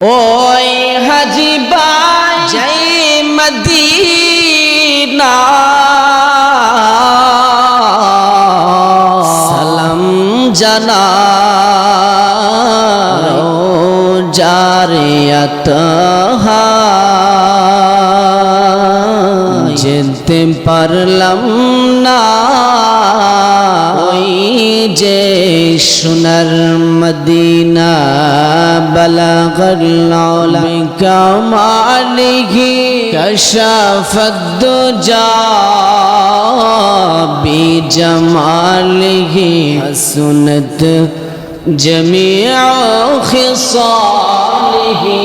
ওই হাজি বাই যাই মদিনা। সালাম জানা জারিয়াত যেতে পারলাম না ওই যে সোনার মদিনা বলাগল কমালিহি কশফদ যা বিজমালিহি সুনত জমিয়া খিসালিহি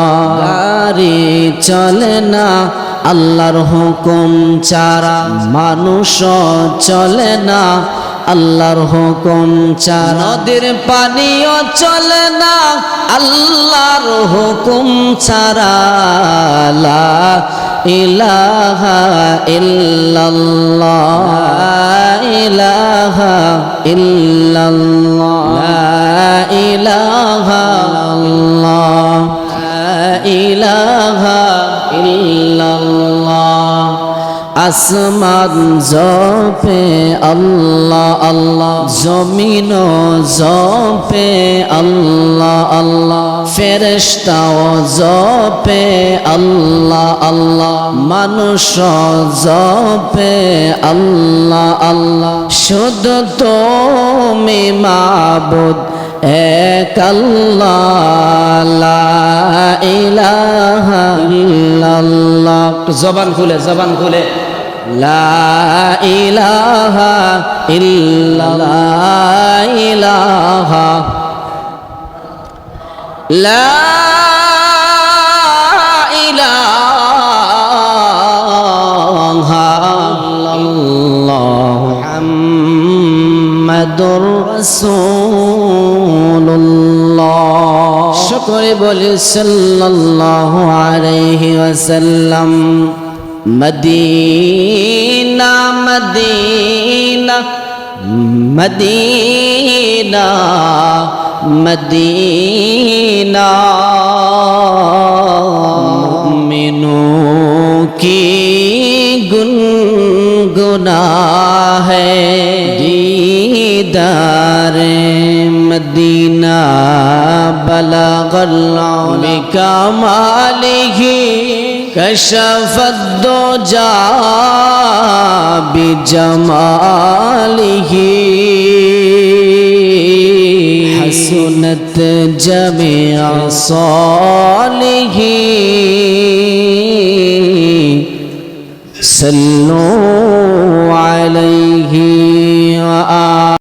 চলে না আল্লাহর হুকুম ছাড়া, মানুষ চলে না আল্লাহর হুকুম ছাড়া। নদীর পানিও চলে না আল্লাহর হুকুম ছাড়া। লা ইলাহা ইল্লাল্লাহ ইলাহা ইল্লাল্লাহ ইলাহা আসমান জপে আল্লাহ আল্লাহ। জমিন জপে আল্লাহ আল্লাহ। ফেরেশতাও জপে আল্লাহ আল্লাহ। মানুষ জপে আল্লাহ আল্লাহ। শুধু তুমি মাবুদ, এক আল্লাহ ইলাহা ইল্লাল্লাহ জবান খুলে জবান খুলে। লা ইলাহা ইল্লাল্লাহ ইলাহা লা ইলাহা ইল্লাল্লাহ মুহাম্মাদুর রাসূলুল্লাহ শুকরে বলি সাল্লাল্লাহু আলাইহি ওয়াসাল্লাম মদিনা মদিনা মদিনা गुना है। दीदार मदीना बलगल कमाल ही कशफत दो जा भी ही। सुनत जमे सौल صلوا عليه وآله